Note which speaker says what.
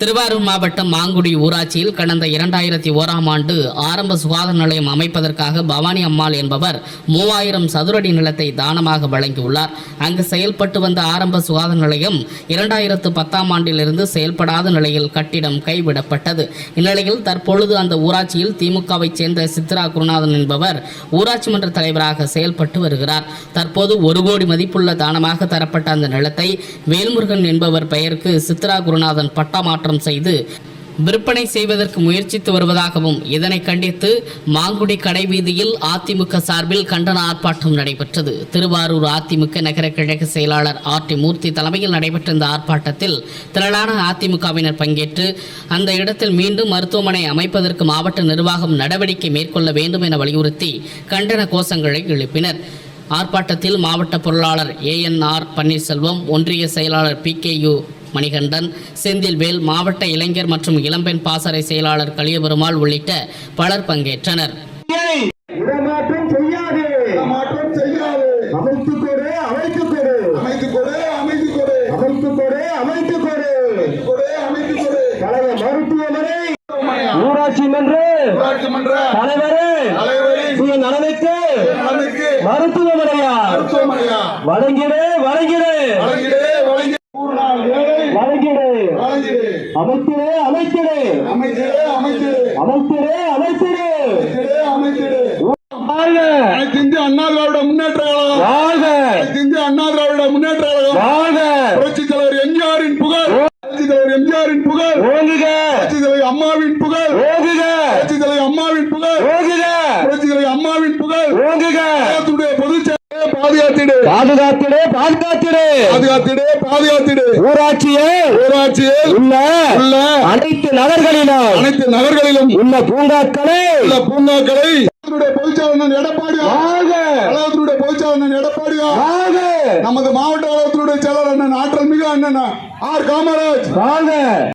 Speaker 1: திருவாரூர் மாவட்டம் மாங்குடி ஊராட்சியில் கடந்த இரண்டாயிரத்தி ஓராம் ஆண்டு ஆரம்ப சுகாதார நிலையம் அமைப்பதற்காக பவானி அம்மாள் என்பவர் மூவாயிரம் சதுரடி நிலத்தை தானமாக வழங்கியுள்ளார். அங்கு செயல்பட்டு வந்த ஆரம்ப சுகாதார நிலையம் இரண்டாயிரத்து பத்தாம் ஆண்டிலிருந்து செயல்படாத நிலையில் கட்டிடம் கைவிடப்பட்டது. இந்நிலையில் தற்பொழுது அந்த ஊராட்சியில் திமுகவைச் சேர்ந்த சித்ரா குருநாதன் என்பவர் ஊராட்சி மன்ற தலைவராக செயல்பட்டு வருகிறார். தற்போது ஒரு கோடி மதிப்புள்ள தானமாக தரப்பட்ட அந்த நிலத்தை வேல்முருகன் என்பவர் பெயருக்கு சித்ரா குருநாதன் பட்டா மாற்றம் செய்து விற்பனை செய்வதற்கு முயற்சித்து வருவதாகவும் இதனை கண்டித்து மாங்குடி கடைவீதியில் அதிமுக சார்பில் கண்டன ஆர்ப்பாட்டம் நடைபெற்றது. திருவாரூர் அதிமுக நகர கிழக்கு செயலாளர் ஆர் டி மூர்த்தி தலைமையில் நடைபெற்ற இந்த ஆர்ப்பாட்டத்தில் திரளான அதிமுகவினர் பங்கேற்று அந்த இடத்தில் மீண்டும் மருத்துவமனை அமைப்பதற்கு மாவட்ட நிர்வாகம் நடவடிக்கை மேற்கொள்ள வேண்டும் என வலியுறுத்தி கண்டன கோஷங்களை எழுப்பினர். ஆர்ப்பாட்டத்தில் மாவட்ட பொருளாளர் ஏஎன்ஆர் பன்னீர்செல்வம் ஒன்றிய செயலாளர் P K U Manikandan Senthilvel மாவட்ட இளைஞர் மற்றும் இளம்பெண் பாசறை செயலாளர் கலியபெருமாள் உள்ளிட்ட பலர் பங்கேற்றனர்.
Speaker 2: ஊராட்சி மன்ற. தலைவரே. நலனுக்கு. மருத்துவமனையா வழங்கிடு. அமைத்திடு அமைத்திடு
Speaker 3: அமைத்திடு அமைத்திடு
Speaker 2: அமைத்திடு அமைத்திடு
Speaker 3: அமைத்திடு
Speaker 2: வாழ்க.
Speaker 3: அனைத்து அண்ணா திராவிட முன்னேற்ற கழகம்.
Speaker 2: வாழ்க.
Speaker 3: அனைத்து அண்ணா திராவிட முன்னேற்ற கழகம்.
Speaker 2: வாழ்க.
Speaker 3: புரட்சி தலைவர் எம்ஜிஆரின் புகழ். புரட்சி தலைவர் எம்ஜிஆரின் புகழ்.
Speaker 2: ஓங்குக.
Speaker 3: பாதுகாத்திடு.
Speaker 2: பாதுகாத்திடு பாதுகாத்திடு.
Speaker 3: பாதுகாத்திடு பாதுகாத்திடு.
Speaker 2: ஊராட்சியை
Speaker 3: ஊராட்சியில்
Speaker 2: உள்ள
Speaker 3: உள்ள
Speaker 2: அனைத்து நகர்களிலும்
Speaker 3: அனைத்து நகர்களிலும்
Speaker 2: உள்ள பூங்காக்களை
Speaker 3: உள்ள பூங்காக்களை பொதுச்செயலாளர் எடப்பாடியா
Speaker 2: வாழ்க
Speaker 3: கழகத்தினுடைய பொதுச்செயலாளர் எடப்பாடியா நமது மாவட்ட கழகத்தினுடைய செயலாளர் அண்ணன் ஆற்றல் மிகு அண்ணன் ஆர் காமராஜ்.